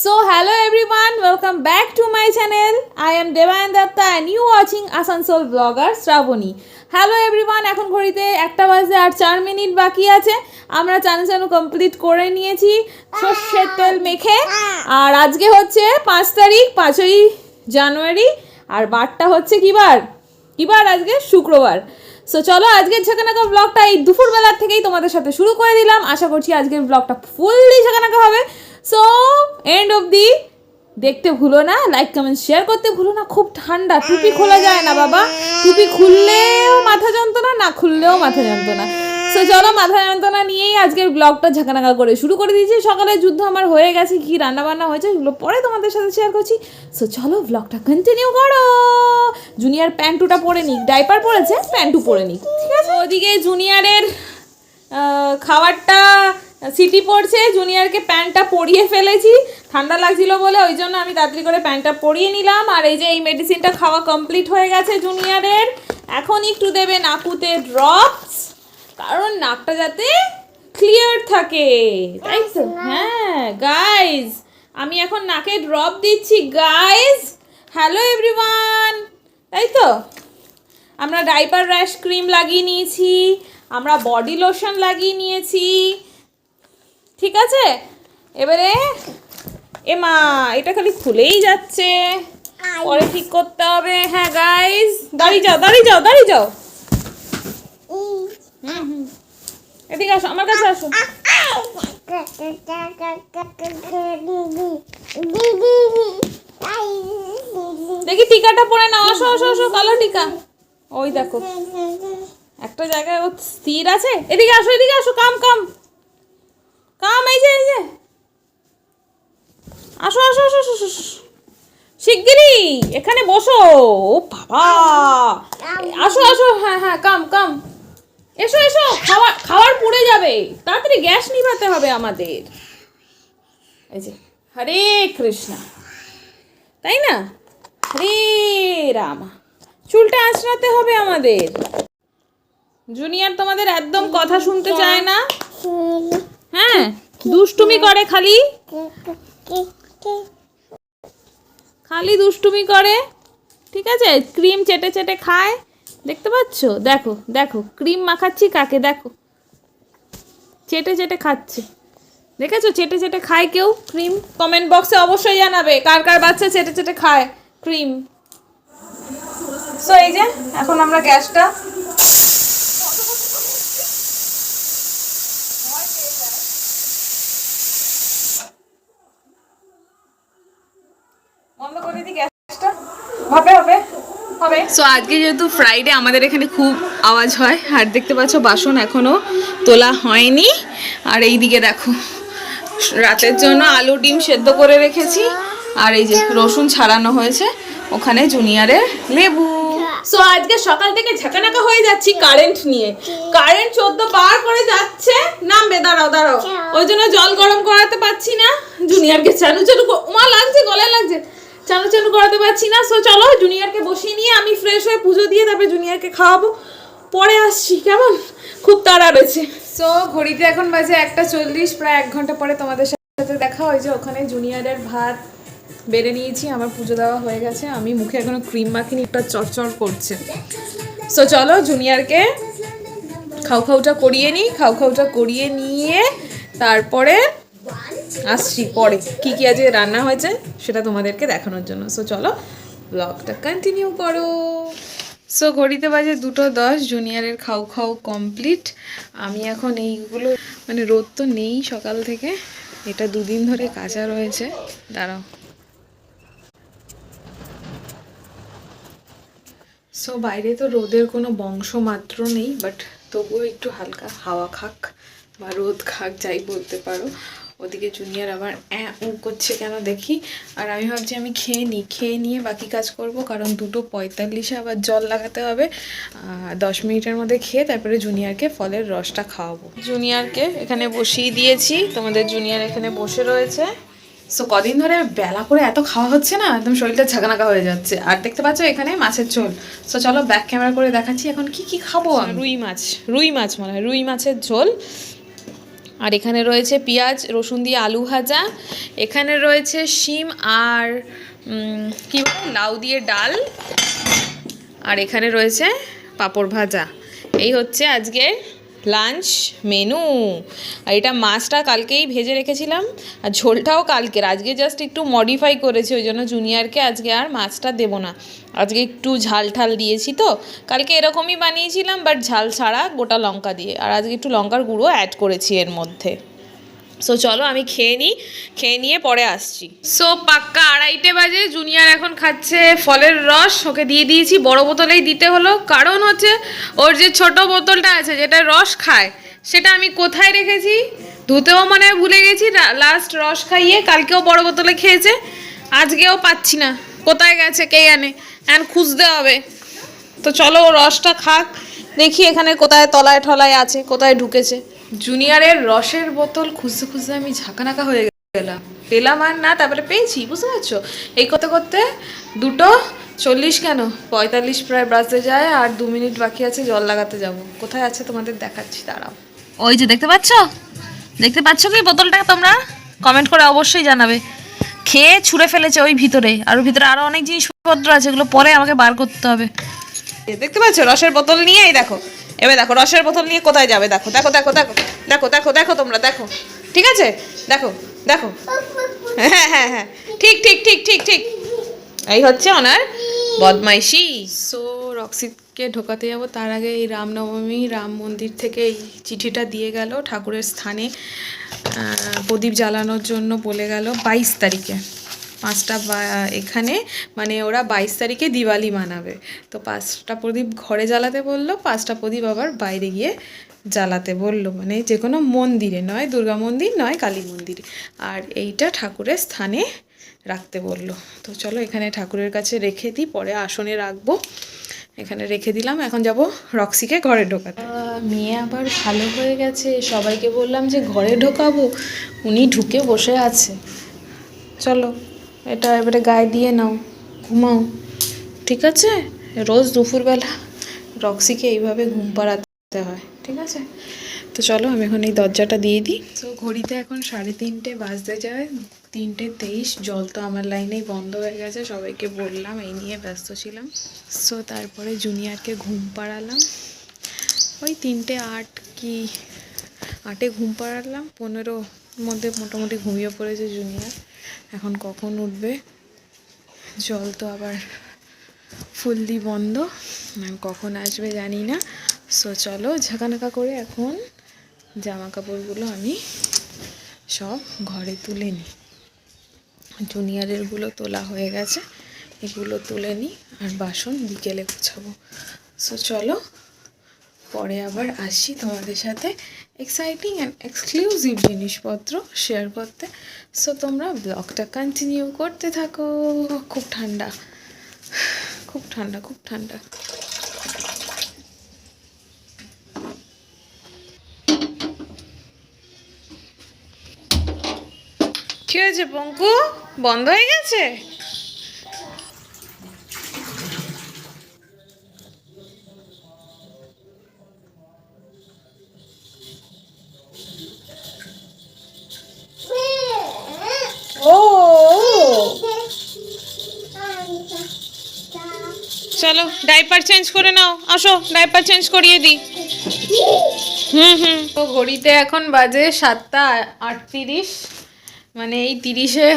So hello everyone, welcome back to my channel. I am Devayan Datta and you watching Asansol vlogger Shravani. Hello everyone এখন ঘড়িতে একটা বাজে আর চার minute বাকি আছে। আমরা চানু চানু কমপ্লিট করে নিয়েছি সর্ষের তেল মেখে। আর আজকে হচ্ছে পাঁচ তারিখ পাঁচই জানুয়ারি। আর বারটা হচ্ছে কি বার কি বার আজকে? শুক্রবার। সো চলো আজকের ঝাঁকানাকা ব্লগটা এই দুপুরবেলার থেকেই তোমাদের সাথে শুরু করে দিলাম। আশা করছি আজকের ব্লগটা ফুললি ঝাঁকানাকা হবে। সো এন্ড অব দি দেখতে ভুলো না লাইক কমেন্ট শেয়ার করতে ভুলো না খুব ঠান্ডা টুপি খোলা যায় না বাবা। টুপি খুললেও মাথা যন্ত্রণা না খুললেও মাথা যন্ত্রণা। সো চলো মাথা যন্ত্রণা নিয়েই আজকের ব্লগটা ঝাঁকানাকা করে শুরু করে দিয়েছি। সকালে যুদ্ধ আমার হয়ে গেছে কি রান্না বান্না হয়েছে সেগুলো পরে তোমাদের সাথে শেয়ার করছি। সো চলো ব্লগটা কন্টিনিউ করো। জুনিয়র প্যান্টুটা পরে নিক ডাইপার পরেছে প্যান্টু পরে নিক। ঠিক আছে? ওদিকে জুনিয়রের আহ, খাবারটা সিটি পড়ছে জুনিয়রকে প্যান্টটা পরিয়ে ফেলেছি। ঠান্ডা লাগছিল বলে ওই জন্য আমি তাড়াতাড়ি করে প্যান্টটা পরিয়ে নিলাম। আর এই যে এই মেডিসিনটা খাওয়া কমপ্লিট হয়ে গেছে জুনিয়রের এখন একটু দেবে নাকুতে ড্রপস কারণ নাকটা যাতে ক্লিয়ার থাকে। তাই তো? হ্যাঁ গাইজ আমি এখন নাকে ড্রপ দিচ্ছি। গাইজ হ্যালো এভরিওয়ান তাই তো? আমরা ডাইপার র্যাশ ক্রিম লাগিয়ে নিয়েছি আমরা বডি লোশন লাগিয়ে নিয়েছি। ঠিক আছে? এবারে এ মা এটা খালি খুলেই যাচ্ছে। পরে ঠিক করতে হবে। হ্যাঁ গাইজ দাঁড়িয়ে যাও দাঁড়িয়ে যাও দাঁড়িয়ে যাও। হুম হুম। এদিকে আসো আমার কাছে আসো। দেখি টিকাটা পরে নাও আসো আসো আসো কালো টিকা। ওই দেখো। একটা জায়গায় ও স্থির আছে। এদিকে আসো এদিকে আসো কাম কাম। কাম, এই যে এই যে। আসো আসো আসো আসো। শিগগিরই, এখানে বসো। ও বাবা। আসো আসো হ্যাঁ হ্যাঁ কাম কাম। এসো এসো খাবার খাবার পুড়ে যাবে। তাড়াতাড়ি গ্যাস নিভাতে হবে আমাদের। এই যে, হরে কৃষ্ণা। তাই না? হরে রামা। চুলটা আঁচড়াতে হবে আমাদের। জুনিয়র তোমাদের একদম কথা শুনতে চায় না। হ্যাঁ দুষ্টুমি করে খালি? খালি দুষ্টুমি করে? ঠিক আছে? ক্রিম চেটে চেটে খায়? দেখতে পাচ্ছ? দেখো দেখো, ক্রিম মাখাচ্ছি কাকে? দেখো। চেটে চেটে খাচ্ছে। দেখেছ? চেটে চেটে খায় কেউ? ক্রিম? কমেন্ট বক্সে অবশ্যই জানাবে কার কার বাচ্চা চেটে চেটে খায় ক্রিম। সো এই যে, এখন আমরা গ্যাসটা সো আজকে যেহেতু ফ্রাইডে আমাদের এখানে খুব আওয়াজ হয়। আর দেখতে পাচ্ছ, বাসন এখনও তোলা হয়নি। আর এই দিকে দেখো, রাতের জন্য আলু ডিম সেদ্ধ করে রেখেছি। আর এই যে রসুন ছাড়ানো হয়েছে, ওখানে জুনিয়রের লেবু। সো আজকে সকাল থেকে ঝাঁকানাকা হয়ে যাচ্ছি কারেন্ট নিয়ে। কারেন্ট চোদ্দ বার করে যাচ্ছে। নামবে, দাঁড়াও দাঁড়াও। ওই জন্য জল গরম করাতে পারছি না। জুনিয়রকে চালু চালু মা লাগছে, গলায় লাগছে। চালু চালু করাতে পারছি না। সো চলো, জুনিয়রকে বসিয়ে নিয়ে আমি ফ্রেশ হয়ে পুজো দিয়ে তারপরে জুনিয়রকে খাওয়াবো। পরে আসছি, কেমন? খুব তাড়া রয়েছে। সো ঘড়িতে এখন বাজে একটা চল্লিশ, প্রায় এক ঘণ্টা পরে তোমাদের সাথে দেখা হয় যে ওখানে জুনিয়রের ভাত বেড়ে নিয়েছি, আমার পুজো দেওয়া হয়ে গেছে। আমি মুখে এখনও ক্রিম মাখিনি একটা চরচর করছে। সো চলো, জুনিয়রকে খাও খাওটা করিয়ে নিই খাও খাওটা করিয়ে নিয়ে তারপরে আসছি পরে কি কি আজকে রান্না হয়েছে সেটা তোমাদেরকে দেখানোর জন্য। সো চলো ব্লগটা কন্টিনিউ করো। সো ঘড়িতে বাজে দুটো দশ জুনিয়রের খাও খাও কমপ্লিট আমি এখন এইগুলো মানে রোদ তো নেই সকাল থেকে, এটা দুদিন ধরে কাঁচা রয়েছে। দাঁড়াও। সো বাইরে তো রোদের কোনো বংশ মাত্র নেই বাট তবুও একটু হালকা হাওয়া খাক বা রোদ খাক, যাই বলতে পারো। ওদিকে জুনিয়র আবার অ্যাঁ উ করছে কেন দেখি। আর আমি ভাবছি আমি খেয়ে নিই খেয়ে নিয়ে বাকি কাজ করব কারণ দুটো পঁয়তাল্লিশে আবার জল লাগাতে হবে। দশ মিনিটের মধ্যে খেয়ে তারপরে জুনিয়রকে ফলের রসটা খাওয়াবো। জুনিয়রকে এখানে বসিয়ে দিয়েছি তোমাদের জুনিয়র এখানে বসে রয়েছে। সো কদিন ধরে বেলা করে এত খাওয়া হচ্ছে না একদম শরীরটা ঝাঁকানাকা হয়ে যাচ্ছে। আর দেখতে পাচ্ছ এখানে মাছের ঝোল। সো চলো ব্যাক ক্যামেরা করে দেখাচ্ছি এখন কি কি খাব আমি? রুই মাছ রুই মাছ মনে হয় রুই মাছের ঝোল। আর এখানে রয়েছে পেঁয়াজ, রসুন দিয়ে আলু ভাজা। এখানে রয়েছে শিম আর কি বলে, লাউ দিয়ে ডাল। আর এখানে রয়েছে পাঁপড় ভাজা। এই হচ্ছে আজকে লাঞ্চ মেনু। আর এটা মাছটা কালকেই ভেজে রেখেছিলাম। আর ঝোলটাও কালকের। আজকে জাস্ট একটু মডিফাই করেছি, ওই জন্য জুনিয়রকে আজকে আর মাছটা দেবো না। আজকে একটু ঝাল ঠাল দিয়েছি তো। কালকে এরকমই বানিয়েছিলাম বাট ঝাল ছাড়া গোটা লঙ্কা দিয়ে। আর আজকে একটু লঙ্কার গুঁড়ো অ্যাড করেছি এর মধ্যে। সো চলো আমি খেয়ে নিই খেয়ে নিয়ে পরে আসছি। সো পাক্কা আড়াইটে বাজে জুনিয়র এখন খাচ্ছে ফলের রস। ওকে দিয়ে দিয়েছি, বড় বোতলেই দিতে হলো। কারণ হচ্ছে, ওর যে ছোট বোতলটা আছে, যেটা রস খায়, সেটা আমি কোথায় রেখেছি? ধুতেও মানে ভুলে গেছি লাস্ট রস খাইয়ে কালকেও বড় বোতলে খেয়েছে, আজকেও পাচ্ছি না। কোথায় গেছে কে জানে? এখন খুঁজতে হবে। তো চলো রসটা খাক দেখি এখানে কোথায় তলায় ঠলায় আছে কোথায় ঢুকেছে। জুনিয়রের রসের বোতল খুঁজতে খুঁজতে আমি ঝাঁকানাকা হয়ে গেলাম। পেলাম আর না তারপরে পেয়েছি বুঝতে পারছ? এই করতে করতে দুটো চল্লিশ কেন? পঁয়তাল্লিশ প্রায় বাজতে যায় আর দু মিনিট বাকি আছে জল লাগাতে যাব। কোথায় আছে তোমাদের দেখাচ্ছি দাঁড়াও। ওই যে দেখতে পাচ্ছ? দেখতে পাচ্ছ কি বোতলটা তোমরা? কমেন্ট করে অবশ্যই জানাবে। খেয়ে ছুঁড়ে ফেলেছে ওই ভিতরে। আর ভিতরে আরও অনেক জিনিসপত্র আছে এগুলো পরে আমাকে বার করতে হবে। এ দেখতে পাচ্ছ? রসের বোতল নিয়েই এই দেখো। এবার দেখো রসের বোতল নিয়ে কোথায় যাবে? দেখো দেখো দেখো দেখো দেখো দেখো দেখো তোমরা দেখো। ঠিক আছে? দেখো দেখো। হ্যাঁ হ্যাঁ হ্যাঁ। ঠিক ঠিক ঠিক ঠিক ঠিক। এই হচ্ছে ওনার বদমাইশি। সো রক্সিতকে ঢোকাতে যাব, তার আগে এই রামনবমী, রাম মন্দির থেকে এই চিঠিটা দিয়ে গেল, ঠাকুরের স্থানে প্রদীপ জ্বালানোর জন্য বলে গেল বাইশ তারিখে। পাঁচটা এখানে মানে ওরা বাইশ তারিখে দিওয়ালি মানাবে। তো পাঁচটা প্রদীপ ঘরে জ্বালাতে বলল, পাঁচটা প্রদীপ আবার বাইরে গিয়ে জ্বালাতে বলল। মানে যে কোনো মন্দিরে নয়, দুর্গা মন্দির নয়, কালী মন্দিরে। আর এইটা ঠাকুরের স্থানে রাখতে বলল। তো চলো এখানে ঠাকুরের কাছে রেখে দিই, পরে আসনে রাখব। এখানে রেখে দিলাম এখন যাব রক্সিকে ঘরে ঢোকাতে। মেয়ে আবার ভালো হয়ে গেছে সবাইকে বললাম যে ঘরে ঢোকাবো উনি ঢুকে বসে আছে। চলো এটা এবারে গায়ে দিয়ে নাও ঘুমাও ঠিক আছে? রোজ দুপুরবেলা রক্সিকে এইভাবে ঘুম পাড়াতে হয় ঠিক আছে? তো চলো আমি এখন এই দরজাটা দিয়ে দিই। তো ঘড়িতে এখন সাড়ে তিনটে বাজতে যায় তিনটে তেইশ, জল তো আমার লাইনেই বন্ধ হয়ে গেছে, সবাইকে বললাম, এই নিয়ে ব্যস্ত ছিলাম। সো তারপরে জুনিয়রকে ঘুম পাড়ালাম। ওই তিনটে আট কি, আটে ঘুম পাড়ালাম, পনেরো মধ্যে মোটামুটি ঘুমিয়ে পড়েছে জুনিয়র। এখন কখন উঠবে? জল তো আবার ফুললি বন্ধ। কখন আসবে জানি না। সো চলো ঝাঁকানাকা করে এখন জামা কাপড়গুলো আমি সব ঘরে তুলে নিই। জুনিয়রেরগুলো তোলা হয়ে গেছে। এগুলো তুলে নিই আর বাসন বিকেলে গোছাবো। সো চলো পরে আবার আসি তোমাদের সাথে এক্সাইটিং অ্যান্ড এক্সক্লুসিভ জিনিসপত্র শেয়ার করতে। সো তোমরা ব্লগটা কন্টিনিউ করতে থাকো। খুব ঠান্ডা। খুব ঠান্ডা খুব ঠান্ডা। কি হয়েছে, পঙ্কু? বন্ধ হয়ে গেছে? চলো ডাইপার চেঞ্জ করে নাও। আসো ডাইপার চেঞ্জ করিয়ে দিই। হুম হুম। তো ঘড়িতে এখন বাজে সাতটা আটত্রিশ। মানে এই তিরিশে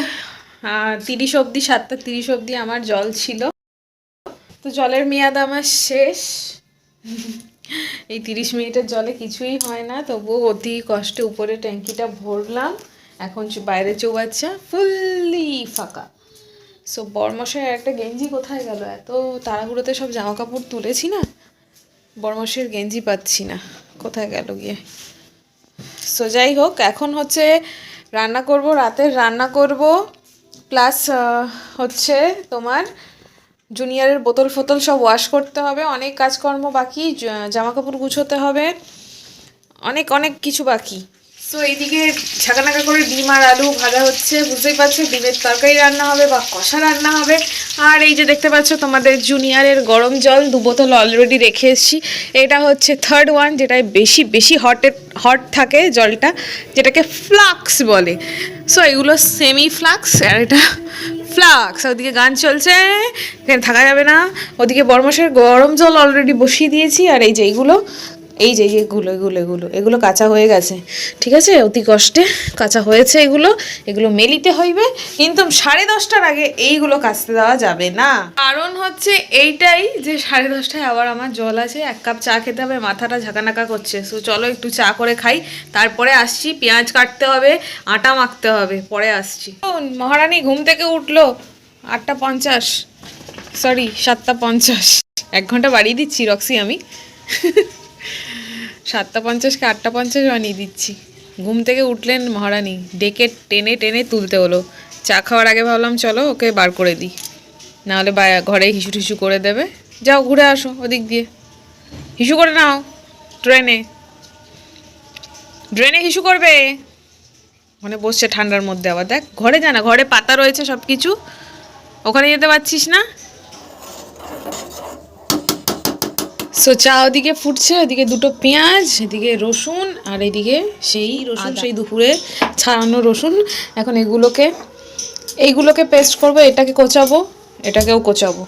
তিরিশ অবধি, সাতটা তিরিশ অবধি আমার জল ছিল। তো জলের মেয়াদ আমার শেষ। এই তিরিশ মিনিটের জলে কিছুই হয় না, তবুও অতি কষ্টে উপরে ট্যাঙ্কিটা ভরলাম। এখন বাইরে চৌবাচ্চা ফুললি ফাঁকা। সো বরমশাই একটা গেঞ্জি কোথায় গেল? এত তাড়াহুড়োতে সব জামা কাপড় তুলেছি না? বরমশের গেঞ্জি পাচ্ছি না। কোথায় গেল গিয়ে? সো যাই হোক, এখন হচ্ছে রান্না করব, রাতের রান্না করব। প্লাস হচ্ছে তোমার জুনিয়রের বোতল ফোতল সব ওয়াশ করতে হবে। অনেক কাজকর্ম বাকি জামাকাপড় জামা কাপড় গুছোতে হবে। অনেক অনেক কিছু বাকি। সো এইদিকে ঝাঁকানাকা করে ডিম আর আলু ভাজা হচ্ছে, বুঝতেই পারছ? ডিমের তরকারি রান্না হবে বা কষা রান্না হবে। আর এই যে দেখতে পাচ্ছ, তোমাদের জুনিয়রের গরম জল দু বোতল অলরেডি রেখে এসেছি। এটা হচ্ছে থার্ড ওয়ান যেটায় বেশি বেশি হটে হট থাকে জলটা, যেটাকে ফ্লাক্স বলে। সো এগুলো সেমি ফ্লাক্স আর এটা ফ্লাক্স ওদিকে গান চলছে, এখানে থাকা যাবে না। ওদিকে বরমাসের গরম জল অলরেডি বসিয়ে দিয়েছি, আর এই যে এইগুলো এই যে এগুলো এগুলো এগুলো এগুলো কাঁচা হয়ে গেছে। ঠিক আছে? অতি কষ্টে কাঁচা হয়েছে এগুলো। এগুলো মেলিতে হইবে। কিন্তু সাড়ে দশটার আগে এইগুলো কাচতে দেওয়া যাবে না। কারণ হচ্ছে এইটাই যে সাড়ে দশটায় আবার আমার জল আছে, এক কাপ চা খেতে হবে, মাথাটা ঝাঁকানাকা করছে। সো চলো একটু চা করে খাই। তারপরে আসছি, পেঁয়াজ কাটতে হবে, আটা মাখতে হবে, পরে আসছি। মহারানী ঘুম থেকে উঠল। আটটা পঞ্চাশ। সরি সাতটা পঞ্চাশ। এক ঘণ্টা বাড়িয়ে দিচ্ছি, রক্সি আমি। সাতটা পঞ্চাশকে আটটা পঞ্চাশ বানিয়ে দিচ্ছি। ঘুম থেকে উঠলেন মহারানী। ডেকে টেনে টেনে তুলতে হলো। চা খাওয়ার আগে ভাবলাম, চলো ওকে বার করে দিই। নাহলে ঘরে হিসু টিসু করে দেবে। যাও, ঘুরে আসো ওদিক দিয়ে। হিসু করে নাও, ট্রেনে। ড্রেনে হিসু করবে। মানে বসছে ঠান্ডার মধ্যে আবার। দেখ, ঘরে যা না, ঘরে পাতা রয়েছে সব কিছু ওখানে যেতে পারছিস না? সো চা ওদিকে ফুটছে ওদিকে দুটো পেঁয়াজ এদিকে রসুন আর এদিকে সেই রসুন সেই দুপুরে ছাড়ানো রসুন। এখন এগুলোকে এইগুলোকে পেস্ট করব এটাকে কোচাবো এটাকেও কোচাবো।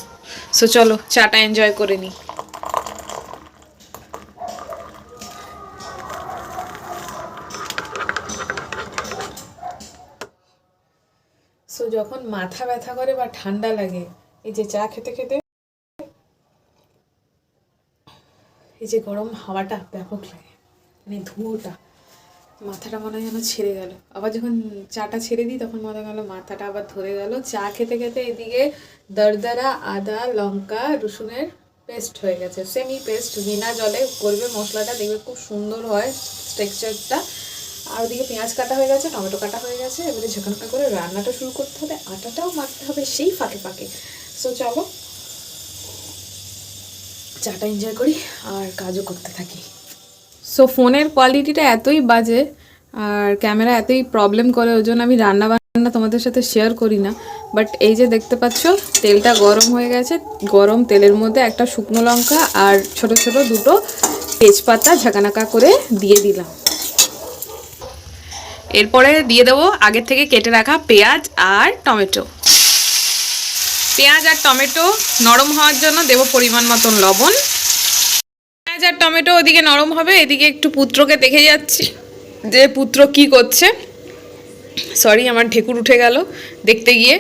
সো চলো চাটা এনজয় করে নিই সো যখন মাথা ব্যথা করে বা ঠান্ডা লাগে এই যে চা খেতে খেতে এই যে গরম হাওয়াটা ব্যাপক লাগে। মানে ধুয়োটা। মাথাটা মনে হয় যেন ছেড়ে গেল। আবার যখন চাটা ছেড়ে দিই, তখন মনে গেল মাথাটা আবার ধরে গেল। চা খেতে খেতে এদিকে দরদরা, আদা, লঙ্কা, রসুনের পেস্ট হয়ে গেছে। সেমি পেস্ট বিনা জলে করবে মশলাটা, দেখবে খুব সুন্দর হয় টেক্সচারটা আর ওদিকে পেঁয়াজ কাটা হয়ে গেছে, টমেটো কাটা হয়ে গেছে। এবারে ঝাঁকানাকা করে রান্নাটা শুরু করতে হবে। আটাটাও মাখতে হবে, সেই ফাঁকে ফাঁকে। সো চলো চাটা এনজয় করি আর কাজও করতে থাকি। সো ফোনের কোয়ালিটিটা এতই বাজে আর ক্যামেরা এতই প্রবলেম করে, ওই জন্য আমি রান্না বান্না তোমাদের সাথে শেয়ার করি না। বাট এই যে দেখতে পাচ্ছ, তেলটা গরম হয়ে গেছে। গরম তেলের মধ্যে একটা শুকনো লঙ্কা আর ছোট ছোট দুটো তেজপাতা ঝাঁকানাকা করে দিয়ে দিলাম। এরপরে দিয়ে দেবো আগের থেকে কেটে রাখা পেঁয়াজ আর টমেটো। পেঁয়াজ আর টমেটো নরম হওয়ার জন্য দেবো পরিমাণ মতন লবণ। পেঁয়াজ আর টমেটো ওদিকে নরম হবে, এদিকে একটু পুত্রকে দেখে যাচ্ছি যে পুত্র কি করছে। সরি আমার ঢেকুর উঠে গেল দেখতে গিয়ে।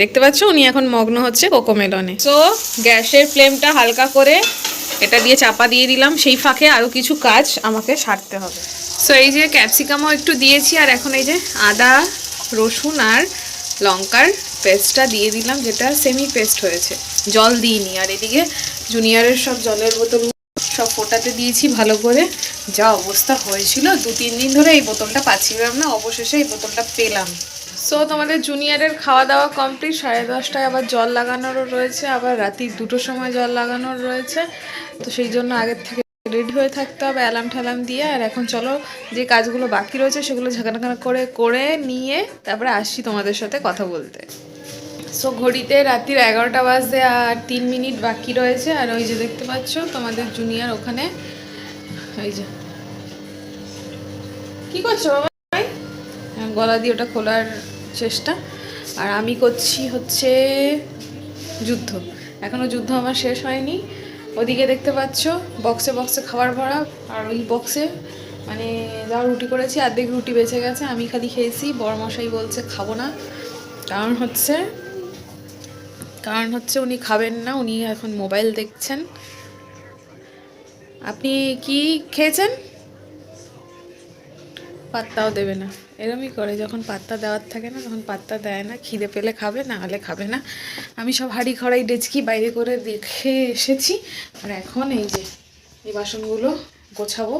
দেখতে পাচ্ছ? উনি এখন মগ্ন হচ্ছে কোকোমেলনে। সো গ্যাসের ফ্লেমটা হালকা করে এটা দিয়ে চাপা দিয়ে দিলাম। সেই ফাঁকে আরও কিছু কাজ আমাকে সারতে হবে। সো এই যে ক্যাপসিকামও একটু দিয়েছি আর এখন এই যে আদা, রসুন আর লঙ্কার পেস্টটা দিয়ে দিলাম, যেটা সেমি পেস্ট হয়েছে। জল দিইনি, আর এদিকে জুনিয়রের সব জলের বোতল সব ফোটাতে দিয়েছি ভালো করে। যা অবস্থা হয়েছিল, দু তিন দিন ধরে এই বোতলটা পাচ্ছিলাম না, অবশেষে এই বোতলটা পেলাম। সো তোমাদের জুনিয়রের খাওয়া দাওয়া কমপ্লিট সাড়ে দশটায় আবার জল লাগানোরও রয়েছে, আবার রাত্রি দুটোর সময় জল লাগানোর রয়েছে। তো সেই জন্য আগের থেকে রেডি হয়ে থাকতে হবে অ্যালার্ম ঠ্যালাম দিয়ে। আর এখন চলো, যে কাজগুলো বাকি রয়েছে, সেগুলো ঝাঁকানাকানা করে করে নিয়ে তারপরে আসছি তোমাদের সাথে কথা বলতে। সো ঘড়িতে রাত্রির এগারোটা বাজে আর তিন মিনিট বাকি রয়েছে। আর ওই যে দেখতে পাচ্ছ তোমাদের জুনিয়র ওখানে। ওই যে। কি করছ বাবা ভাই? হ্যাঁ, গলা দিয়ে ওটা খোলার চেষ্টা। আর আমি করছি হচ্ছে যুদ্ধ। এখনও যুদ্ধ আমার শেষ হয়নি। ওদিকে দেখতে পাচ্ছ বক্সে বক্সে খাবার ভরা। আর ওই বক্সে মানে যা রুটি করেছি অর্ধেক রুটি বেঁচে গেছে। আমি খালি খেয়েছি। বড় মশাই বলছে খাব না। কারণ হচ্ছে কারণ হচ্ছে উনি খাবেন না, উনি এখন মোবাইল দেখছেন। আপনি কি খেয়েছেন? পাত্তাও দেবে না। এরমই করে, যখন পাত্তা দেওয়ার থাকে না, তখন পাত্তা দেয় না, খিদে পেলে খাবে, না হলে খাবে না। আমি সব হাঁড়ি খড়াই ডেচকি বাইরে করে দেখে এসেছি। আর এখন এই যে, এই বাসনগুলো গোছাবো।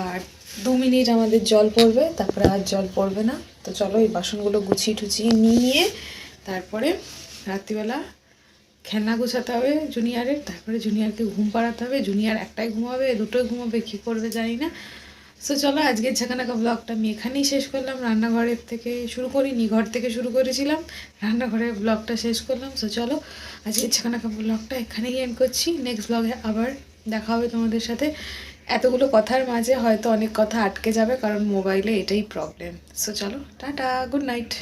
আর দু মিনিট আমাদের জল পড়বে, তারপরে আর জল পড়বে না। তো চলো এই বাসনগুলো গুছিয়ে টুচিয়ে নিয়ে, তারপরে রাত্রিবেলা খেলনা গোছাতে হবে জুনিয়রের, তারপরে জুনিয়রকে ঘুম পাড়াতে হবে, জুনিয়র একটাই ঘুমাবে, দুটোই ঘুমাবে, কী করবে জানি না। সো চলো আজকের ঝাঁকানাকা ব্লগটা আমি এখানেই শেষ করলাম, রান্নাঘরের থেকে শুরু করিনি, ঘর থেকে শুরু করেছিলাম, রান্নাঘরের ব্লগটা শেষ করলাম। সো চলো আজকের ঝাঁকানাকা ব্লগটা এখানেই এন্ড করছি নেক্সট ব্লগে আবার দেখা হবে তোমাদের সাথে। এতগুলো কথার মাঝে হয়তো অনেক কথা আটকে যাবে, কারণ মোবাইলে এটাই প্রবলেম সো চলো, টাটা গুড নাইট